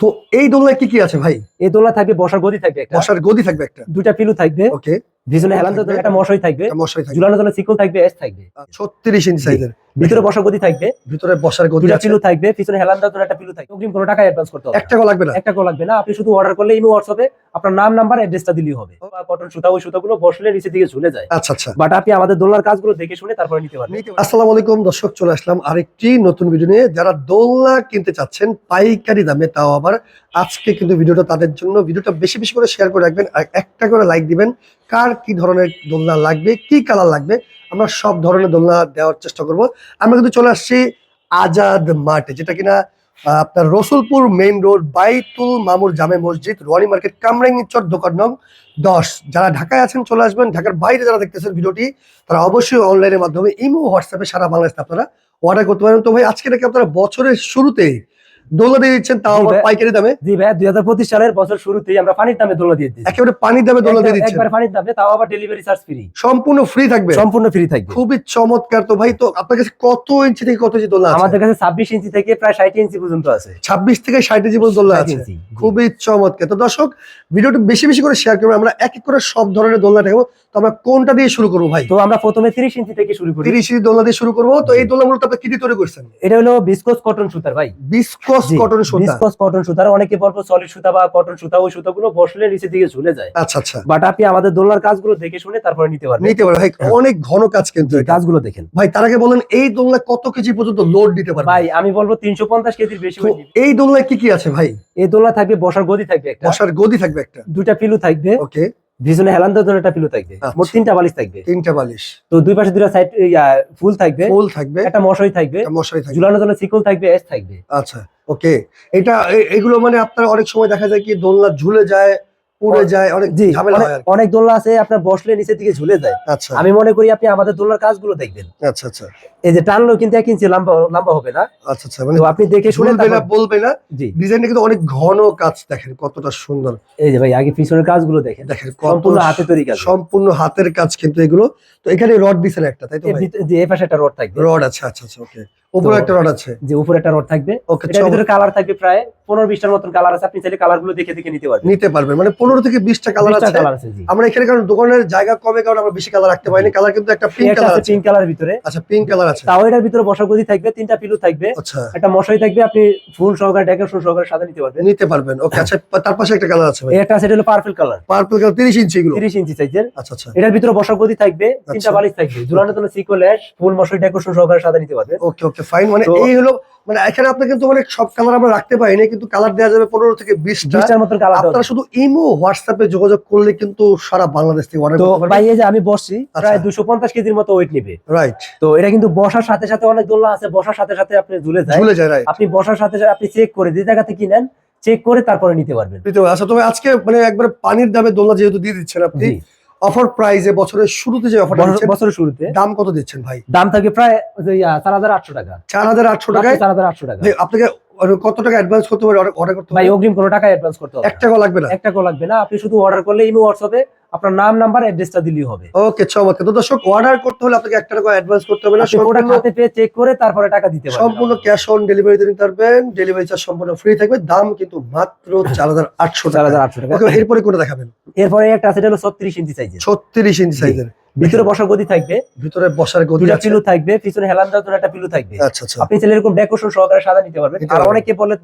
তো এই দোলায় কি কি আছে ভাই? এই দোলা থাকবে বসার গদি থাকবে একটা। বসার গদি থাকবে একটা। দুইটা পিলু থাকবে। ওকে। ভিজনে হেলান জন্য একটা মশাই থাকবে। মশারি থাকবে। ঝুলানোর জন্য সিকল থাকবে এস থাকবে। ছত্রিশ ইঞ্চি সাইজের ভিতরে বসার গদি থাকবে। ভিতরে বসার গদি দুটা পিলু থাকবে পিছনে হেলান জন্য একটা পিলু থাকবে। অগ্রিম কোনো টাকা অ্যাডভান্স করতে হবে। একটা টাকা লাগবে না? একটা টাকা লাগবে না আপনি শুধু অর্ডার করলে ইমো হোয়াটসঅ্যাপে আপনার নাম নাম্বার অ্যাড্রেসটা দিলেই হবে। কটন সুতা ওই সুতাগুলো বসলে নিচে দিকে ঝুলে যায়। আচ্ছা আচ্ছা। বাট আপনি আমাদের দোলনার কাজগুলো দেখে শুনে তারপরে নিতে পারবেন। আসসালামু আলাইকুম দর্শক চলে আসলাম আরেকটি নতুন ভিডিও নিয়ে। যারা দোলনা কিনতে চাচ্ছেন পাইকারি দামে তাও আবার আজকে কিন্তু ভিডিওটা তাদের জন্য। ভিডিওটা বেশি বেশি করে শেয়ার করে রাখবেন আর একটা করে লাইক দিবেন। কার কি ধরনের দোলনা লাগবে কি কালার লাগবে আমরা সব ধরনের দোলনা দেওয়ার চেষ্টা করব। আমরা কিন্তু চলে আসছি আজাদ মার্টে যেটা কিনা আপনার রসুলপুর মেইন রোড, বাইতুল মামুর জামে মসজিদ, রোয়ানি মার্কেট, কামরাঙ্গি চর, দোকান নং দশ। যারা ঢাকায় আছেন, চলে আসবেন। ঢাকার বাইরে যারা দেখতেছেন ভিডিওটি, তারা অবশ্যই অনলাইনের মাধ্যমে ইমো, হোয়াটসঅ্যাপে সারা বাংলাদেশে আপনারা অর্ডার করতে পারেন। তো ভাই, আজকে নাকি আপনারা বছরের শুরুতেই দোলা দিয়ে দিচ্ছেন তাও আবার পাইকারি দামে? জি ভাই দুই হাজার পঁচিশ সালের বছর শুরুতেই আমরা পানির দামে দোলনা দিয়ে দিচ্ছি একেবারে পানির দামে দোলা দিয়ে একবার পানির দামে তাও আবার ডেলিভারি চার্জ ফ্রি সম্পূর্ণ ফ্রি থাকবে। সম্পূর্ণ ফ্রি থাকবে। খুবই চমৎকার। তো ভাই তো আপনার কাছে কত ইঞ্চি থেকে কত ইঞ্চি দোলা আছে? আমাদের কাছে ছাব্বিশ ইঞ্চি থেকে প্রায় ষাট ইঞ্চি পর্যন্ত আছে। ছাব্বিশ থেকে ষাট ইঞ্চি পর্যন্ত দোলা আছে। খুবই চমৎকার। তো দর্শক ভিডিওটা বেশি বেশি করে শেয়ার করব আমরা এক এক করে সব ধরনের দোলনা দেখাবো। তো আমরা কোনটা দিয়ে শুরু করব ভাই? তো আমরা প্রথমে তিরিশ ইঞ্চি থেকে শুরু করি। তিরিশ ইঞ্চি দোলনা দিয়ে শুরু করব। তো এই দোলনাগুলো তো আপনি কি দিয়ে তৈরি করছেন? এটা হলো বিস্কোস কটন সুতার ভাই। বিস্কস কটন সুতা। বিস্কোস কটন সুতার অনেকে বলব সলিড সুতা বা কটন সুতা ওই সুতাগুলো বসলে নিচে দিকে ঝুলে যায়। আচ্ছা আচ্ছা। বাট আপনি আমাদের দোলনার কাজগুলো দেখে শুনে তারপরে নিতে পারবেন। নিতে পারে ভাই অনেক ঘন কাজ কিন্তু এটা। কাজগুলো দেখেন। ভাই তার আগে বলেন এই দোলনা কত কেজি পর্যন্ত লোড দিতে পারবে ভাই আমি বলব তিনশো পঞ্চাশ কেজির বেশি। এই দোলনায় কি কি আছে ভাই? এই দোলনা থাকবে বসার গদি থাকবে একটা। বসার গদি থাকবে একটা। দুইটা পিলু থাকবে। ওকে। হেলান দেওয়ার জন্য একটা পিলু থাকবে। আচ্ছা। মোট তিনটা বালিশ থাকবে। তিনটা বালিশ। তো দুই পাশে দুইটা সাইড ফুল থাকবে। ফুল থাকবে। একটা মশারি থাকবে। মশারি থাকবে। ঝুলানোর জন্য সিকল থাকবে এস থাকবে। আচ্ছা। ওকে এটা এগুলো মানে আপনার অনেক সময় দেখা যায় কি দোলনা ঝুলে যায় পুড়ে যায় অনেক জি দোলনা আছে আপনার বসলে নিচের দিকে ঝুলে যায়। আচ্ছা। আমি মনে করি আপনি আমাদের দোলনার কাজগুলো দেখবেন। আচ্ছা আচ্ছা। এই যে টানলেও কিন্তু এক ইঞ্চি লম্বা লম্বা হবে না। আচ্ছা আচ্ছা মানে আপনি দেখে শুনে না বলবে না। জি। ডিজাইনটা কিন্তু অনেক ঘন কাজ দেখেন কতটা সুন্দর। এই যে ভাই আগে পিছনের কাজগুলো দেখেন। দেখেন সম্পূর্ণ হাতে তৈরি কাজ। সম্পূর্ণ হাতের কাজ কিন্তু এগুলো। তো এখানে রড দিছেন একটা তাই তো ভাই? ভিতরে- যে এই পাশে একটা রড থাকবে। রড আছে আচ্ছা আচ্ছা ওকে। উপরে একটা রড আছে। যে উপরে একটা রড থাকবে। ওকে এটার ভিতরে কালার থাকবে প্রায় পনেরো বিশটার মতন কালার আছে। আপনি চাইলে কালারগুলো দেখে দেখে নিতে পারবেন। নিতে পারবেন। মানে পনেরো থেকে বিশটা কালার আছে। কালার আছে আমরা এখানে কারণ দোকানের জায়গা কমে কারণ আমরা বেশি কালার রাখতে পারিনি। কালার কিন্তু একটা পিঙ্ক কালার আছে পিঙ্ক কালার ভিতরে। আচ্ছা পিঙ্ক কালার আছে। তাও এটার ভিতরে বসা গদি থাকবে তিনটা পিলু থাকবে। আচ্ছা। একটা মশারি থাকবে আপনি ফুল সহকারে ডেকোরেশন সহকারে সাথে নিতে পারবেন। নিতে পারবেন। ওকে আচ্ছা তার পাশে একটা কালার আছে একটা আছে এটা হলো পার্পল কালার পার্পল কালার তিরিশ ইঞ্চি এগুলো। তিরিশ ইঞ্চি সাইজের আচ্ছা আচ্ছা। এটার ভিতরে বসা গদি থাকবে তিনটা আচ্ছা। বালিশ থাকবে। জন্য সিকোল অ্যাশ ফুল মশারি ডেকোরেশন সহকারে সাথে নিতে পারবেন। ওকে ওকে ফাইন মানে এই হলো মানে এখানে আপনি কিন্তু মানে সব কালার আমরা রাখতে পারি পারিনি কিন্তু কালার দেওয়া যাবে পনেরো থেকে বিশটা। বিশটার মতন কালার আপনারা শুধু ইমো হোয়াটসঅ্যাপে যোগাযোগ করলে কিন্তু সারা বাংলাদেশ থেকে অর্ডার করতে ভাই এই যে আমি বসছি প্রায় আচ্ছা। দুশো পঞ্চাশ কেজির মতো ওয়েট নিবে। রাইট তো এটা কিন্তু বসার সাথে সাথে অনেক দোলনা আছে বসার সাথে সাথে আপনি ঝুলে যায়। ঝুলে যায় আপনি বসার সাথে সাথে আপনি চেক করে যে থেকে নেন চেক করে তারপরে নিতে পারবেন। আচ্ছা তবে আজকে মানে একবার পানির দামে দোলনা যেহেতু দিয়ে দিচ্ছেন আপনি অফার প্রাইজে বছরের শুরুতে যে অফার বছর- বছরের শুরুতে? দাম কত দিচ্ছেন ভাই? দাম থাকে প্রায় চার হাজার আটশো টাকা। চার হাজার আটশো টাকায়? চার হাজার আটশো টাকা। ভাই, আপনাকে কত টাকা অ্যাডভান্স করতে পারে অর্ডার করতে ভাই অগ্রিম কোনো টাকা অ্যাডভান্স করতে হবে একটা কল লাগবে না? একটা টাকাও লাগবে না। আপনি শুধু অর্ডার করলে ইমো হোয়াটসঅ্যাপে আপনার নাম নাম্বার অ্যাড্রেসটা দিলেই হবে। ওকে চমৎকার। তো দর্শক অর্ডার করতে হলে আপনাকে একটা টাকা অ্যাডভান্স করতে হবে না। প্রোডাক্ট সম্পূর্ণ হাতে পেয়ে চেক করে তারপরে টাকা দিতে পারবেন। সম্পূর্ণ ক্যাশ অন ডেলিভারি দিতে পারবেন। ডেলিভারি চার্জ সম্পূর্ণ ফ্রি থাকবে। দাম কিন্তু মাত্র চার হাজার আটশো চার টাকা। এরপরে কোনটা দেখাবেন? এরপরে একটা আছে এটা হলো ছত্রিশ ইঞ্চি সাইজের ছত্রিশ ইঞ্চি সাইজের ভিতরে বসার গতি থাকবে। ভিতরে বসার গদি দুটা পিলু থাকবে পিছনে হেলান দেওয়ার জন্য একটা পিলু থাকবে। আচ্ছা আচ্ছা। আপনি ছেলে এরকম ডেকোরেশন সহকারে সাদা নিতে পারবেন। আর অনেকে বলে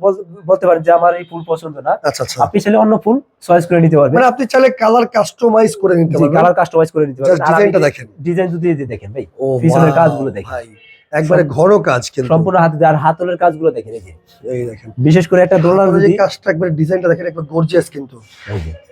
বলতে পারেন যে আমার এই ফুল পছন্দ না। আচ্ছা আচ্ছা। আপনি চাইলে অন্য ফুল চয়েস করে নিতে পারবেন। মানে আপনি চাইলে কালার কাস্টমাইজ করে নিতে পারবেন। কালার কাস্টমাইজ করে নিতে পারবেন। ডিজাইনটা দেখেন। ডিজাইন যদি দেখেন ভাই পিছনের কাজগুলো দেখেন। একবারে ঘরও কাজ কিন্তু। সম্পূর্ণ হাতে আর হাতলের কাজগুলো দেখে দেখে। এই দেখেন। বিশেষ করে একটা যে যদি কাজটা একবার ডিজাইনটা দেখেন একবার গর্জিয়াস কিন্তু।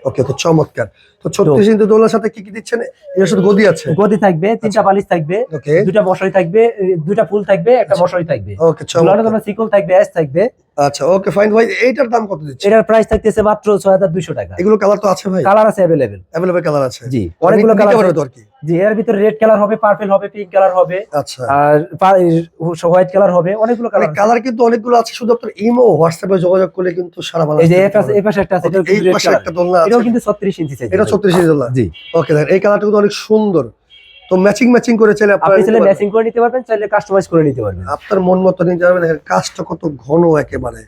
ওকে তো চমৎকার। তো ছত্রিশ ইঞ্চি দোলনার সাথে কি কি দিচ্ছেন? এর সাথে গদি আছে। গদি থাকবে তিনটা বালিশ থাকবে ওকে। দুটা মশারি থাকবে দুটা ফুল থাকবে একটা মশারি থাকবে। ওকে চমৎকার। সিকল থাকবে অ্যাশ থাকবে। আচ্ছা ওকে ফাইন ভাই এইটার দাম কত দিচ্ছে এটার প্রাইস থাকতেছে মাত্র ছয় হাজার দুইশো টাকা। এগুলো কালার তো আছে ভাই? কালার আছে অ্যাভেলেবেল অ্যাভেলেবল কালার আছে। জি অনেকগুলো কালার তো আর কি? জি এর ভিতরে রেড কালার হবে পার্পল হবে পিঙ্ক কালার হবে আচ্ছা। আর হোয়াইট কালার হবে অনেকগুলো মানে কালার কালার কিন্তু অনেকগুলো আছে শুধু আপনার ইমো হোয়াটসঅ্যাপে যোগাযোগ করলে কিন্তু সারা এই বাংলাদেশ যে এই পাশে-। এই একটা আছে এই পাশে একটা দোলনা আছে। এটাও কিন্তু ছত্রিশ ইঞ্চি size এটা এর। ছত্রিশ ইঞ্চি দোলনা। জি। ওকে দেখেন এই কালারটা কিন্তু অনেক সুন্দর। তো ম্যাচিং ম্যাচিং করে চাইলে আপনি চাইলে ম্যাচিং করে নিতে পারবেন চাইলে কাস্টমাইজ করে নিতে পারবেন। আপনার মন মতো নিতে পারবেন কাজটা কত ঘন একেবারে।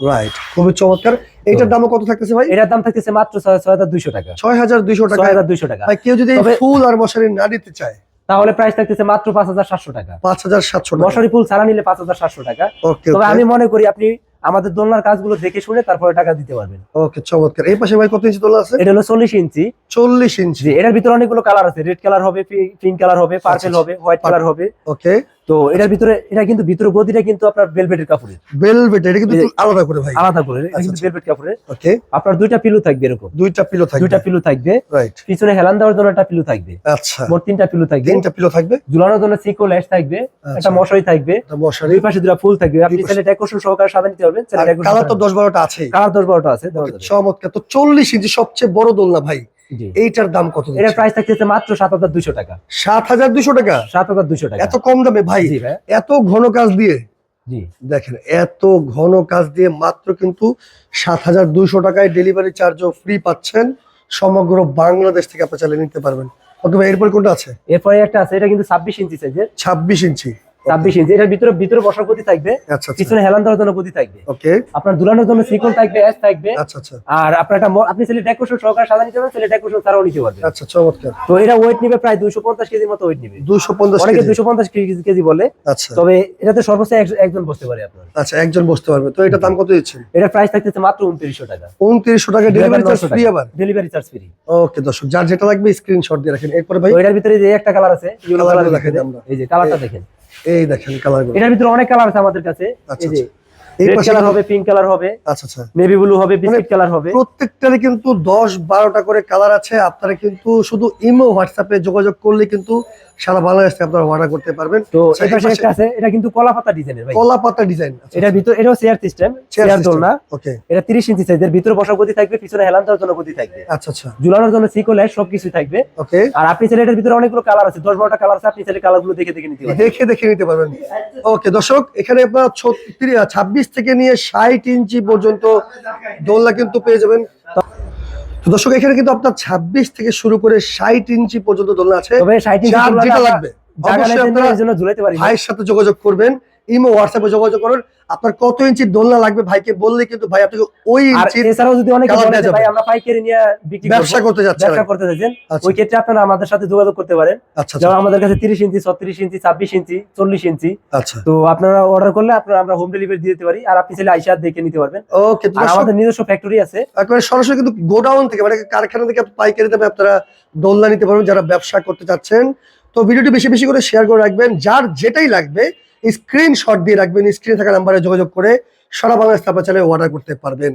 রাইট খুবই চমৎকার। এইটার দামও কত থাকতেছে ভাই? এটার দাম থাকতেছে মাত্র ছয় হাজার দুইশো টাকা। ছয় হাজার দুইশো টাকা। ছয় হাজার দুইশো টাকা। ভাই কেউ যদি ফুল আর মশারি না নিতে চায় তাহলে প্রাইস থাকতেছে মাত্র পাঁচ হাজার সাতশো টাকা। পাঁচ হাজার সাতশো মশারি ফুল ছাড়া নিলে পাঁচ হাজার সাতশো টাকা। ওকে তবে আমি মনে করি আপনি আমাদের দোলনার কাজগুলো দেখে শুনে তারপরে টাকা দিতে পারবেন। ওকে চমৎকার। এই পাশে ভাই কত ইঞ্চি দোলনা আছে? এটা হলো চল্লিশ ইঞ্চি। চল্লিশ ইঞ্চি। এর এটার ভিতরে অনেকগুলো কালার আছে রেড কালার হবে পিঙ্ক কালার হবে পার্পেল আচ্ছা। হবে হোয়াইট কালার হবে। ওকে। তো এটার ভিতরে এটা কিন্তু ভিতরে গদিটা কিন্তু আপনার ভেলভেটের কাপড়ের বেলভেট এটা কিন্তু আলাদা করে ভাই। আলাদা করে এটা আচ্ছা, কিন্তু ভেলভেট কাপড়ের ওকে আপনার দুইটা পিলু থাকবে এরকম। দুইটা পিলো থাকবে। দুইটা পিলু থাকবে। রাইট পিছনে হেলান দেওয়ার জন্য একটা পিলু থাকবে। আচ্ছা। মোট তিনটা পিলু থাকবে। তিনটা পিলো থাকবে? ঝুলানোর জন্য সিকো ল্যাশ থাকবে। আচ্ছা। একটা মশারি থাকবে। মশারি। দুই পাশে দুটা ফুল থাকবে। আপনি চাইলে ডেকোরেশন সহকারে সাজা নিতে পারবেন কালার তো ছাড়া- দশ বারোটা কালার দশ বারোটা আছে দেওয়া যাবে। চমৎকার। তো চল্লিশ ইঞ্চি সবচেয়ে বড় দোলনা ভাই। এইটার দাম কত এটার প্রাইস থাকতেছে মাত্র সাত হাজার দুইশো টাকা। সাত হাজার দুশো টাকা? সাত হাজার দুইশো টাকা। এত কম দামে ভাই এত ঘন কাজ দিয়ে? জি। দেখেন এত ঘন কাজ দিয়ে মাত্র কিন্তু সাত হাজার দুইশো টাকায় ডেলিভারি চার্জও ফ্রি পাচ্ছেন। সমগ্র বাংলাদেশ থেকে আপনি চালিয়ে নিতে পারবেন। ওকে ভাই এরপর কোনটা আছে? এরপরে একটা আছে এটা কিন্তু ছাব্বিশ ইঞ্চি সাইজের ছাব্বিশ ইঞ্চি। ছাব্বিশ ইঞ্চি। এটার ভিতরে ভিতরে বসার গতি থাকবে আচ্ছা আচ্ছা। পিছনে হেলান দেওয়ার জন্য গতি থাকবে। ওকে আপনার দুলানোর জন্য সিকল থাকবে অ্যাশ থাকবে। আচ্ছা আচ্ছা। আর আপনার একটা আপনি ছেলে ডেকোরেশন সহকারে নিতে ছেলে ডেকোরেশন ছাড়াও নিতে পারবেন। আচ্ছা চমৎকার। তো এটা ওয়েট নিবে প্রায় দুইশো পঞ্চাশ কেজির মতো ওয়েট নিবে। দুশো পঞ্চাশ অনেকে দুইশো পঞ্চাশ কেজি বলে। আচ্ছা। তবে এটাতে সর্বোচ্চ একজন বসতে পারে আপনার। আচ্ছা একজন বসতে পারবে। তো এটা দাম কত দিচ্ছেন? এটার প্রাইস থাকতেছে মাত্র উনত্রিশশো টাকা। উনত্রিশশো টাকা ডেলিভারি চার্জ ফ্রি আবার? ডেলিভারি চার্জ ফ্রি ওকে দর্শক যার যেটা লাগবে স্ক্রিনশট দিয়ে রাখেন। এরপরে ভাই? এটার ভিতরে যে একটা কালার আছে গুলো এই যে কালারটা দেখেন। এই দেখেন কালার এটার ভিতরে অনেক কালার আছে আমাদের কাছে। আচ্ছা, এই যে ভিতরে বসার গতি থাকবে পিছনে গতি থাকবে। আচ্ছা আচ্ছা। ঝুলানোর জন্য সিকল সবকিছু থাকবে। ওকে আর আপনি চাইলে ভিতরে অনেকগুলো কালার আছে 10 12টা কালার আছে আপনি চাইলে কালারগুলো দেখে দেখে নিতে দেখে দেখে নিতে পারবেন। ওকে দর্শক এখানে আপনার ছাব্বিশ পঁচিশ থেকে নিয়ে ষাট ইঞ্চি পর্যন্ত দোলনা কিন্তু পেয়ে যাবেন। দর্শক এখানে কিন্তু আপনার ছাব্বিশ থেকে শুরু করে ষাট ইঞ্চি পর্যন্ত দোলনা আছে। ভাইয়ের সাথে যোগাযোগ করবেন। ইমো হোয়াটসঅ্যাপে যোগাযোগ করুন। আপনার কত ইঞ্চি দোলনা লাগবে ভাইকে বললে কিন্তু ভাই আপনাকে ওই আর ইঞ্চি এছাড়াও যদি অনেকে বলে। ভাই আমরা পাইকারি নিয়ে বিক্রি ব্যবসা করতে যাচ্ছে ব্যবসা করতে চাইছেন আচ্ছা। ওই ক্ষেত্রে আপনারা আমাদের সাথে যোগাযোগ করতে পারেন। আচ্ছা আচ্ছা, যেমন আমাদের কাছে 30 ইঞ্চি 36 ইঞ্চি 26 ইঞ্চি 40 ইঞ্চি। আচ্ছা। তো আপনারা অর্ডার করলে আপনারা আমরা হোম ডেলিভারি দিয়ে দিতে পারি আর আপনি চাইলে আইসা দেখে নিতে পারবেন। ওকে আর আমাদের নিজস্ব ফ্যাক্টরি আছে। একবারে সরাসরি কিন্তু গোডাউন থেকে মানে কারখানা থেকে পাইকারি দামে আপনারা দোলনা নিতে পারবেন যারা ব্যবসা করতে চাচ্ছেন। তো ভিডিওটি বেশি বেশি করে শেয়ার করে রাখবেন যার যেটাই লাগবে স্ক্রিনশট দিয়ে রাখবেন স্ক্রিনে থাকা নাম্বারে যোগাযোগ করে সারা বাংলাদেশ স্থাপনা চালে অর্ডার করতে পারবেন।